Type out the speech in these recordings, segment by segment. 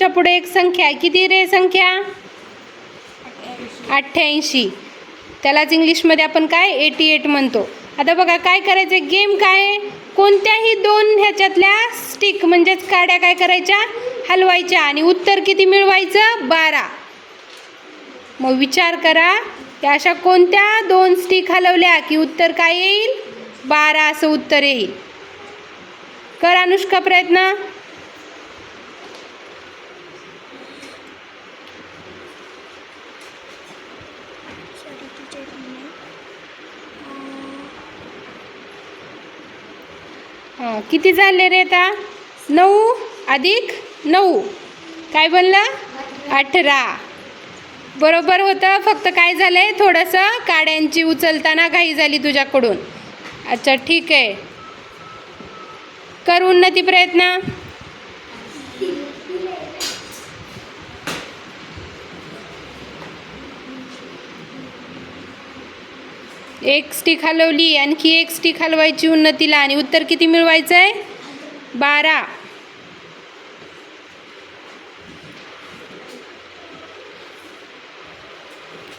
एकच्या पुढे एक संख्या आहे. किती रे संख्या? अठ्ठ्याऐंशी. त्यालाच इंग्लिशमध्ये आपण काय? एटी एट म्हणतो. आता बघा काय करायचं? गेम काय? कोणत्याही दोन ह्याच्यातल्या स्टिक म्हणजेच काड्या काय करायच्या? हलवायच्या. आणि उत्तर किती मिळवायचं? बारा. मग विचार करा की अशा कोणत्या दोन स्टिक हलवल्या की उत्तर काय येईल? बारा असं उत्तर येईल. कर अनुष्का प्रयत्न. सॉरी चटणी हां हो, किती झाले रे आता? नऊ? अधिक? नऊ. काय बनलं? अठरा. बरोबर होतं? फक्त काय झालंय? थोडंसं काड्यांची उचलताना घाई झाली तुझ्याकडून. अच्छा ठीक आहे. कर उन्नती प्रयत्न? एक स्टिक हलवली आणखी एक स्टिक हलवायची उन्नतीला. आणि उत्तर किती मिळवायचं आहे बारा.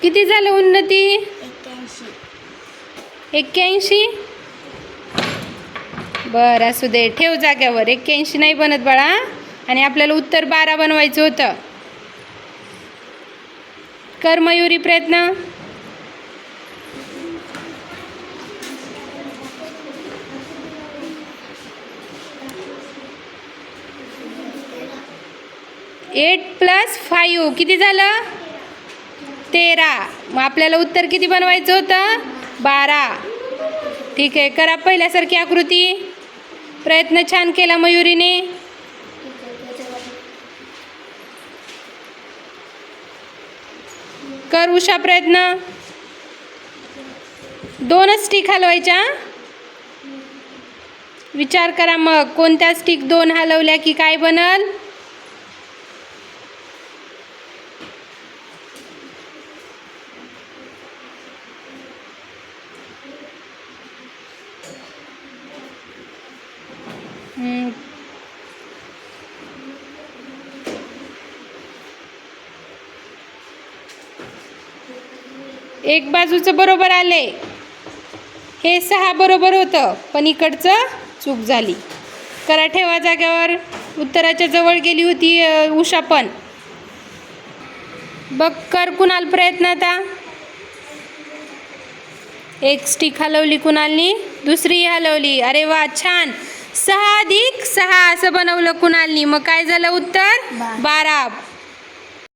किती झालं उन्नती? एक्क्याऐंशी. बरं असू दे. ठेव जाग्यावर. एक्क्याऐंशी नाही बनत बाळा. आणि आपल्याला उत्तर बारा बनवायचं होतं. कर मयुरी प्रयत्न. Eight plus five. किती झालं? तेरा. मग आपल्याला उत्तर किती बनवायचं होतं? बारा. ठीक आहे करा पहिल्यासारखी आकृती. प्रयत्न छान केला मयुरीने. कर उषा प्रयत्न. दोनच स्टिक हलवायच्या. विचार करा मग कोणत्या स्टिक दोन हलवल्या की काय बनल? एक बाजूचं बरोबर आले हे सहा बरोबर होतं पण इकडचं चूक झाली. करा ठेवा जाग्यावर उत्तराच्या जवळ गेली होती उषा पण. बघ कर कुणाल प्रयत्न आता एक स्टिक हलवली कुणालनी दुसरी हलवली. अरे वा छान. सहा अधिक सहा असं बनवलं कुणालनी. मग काय झालं उत्तर? बारा. बारा.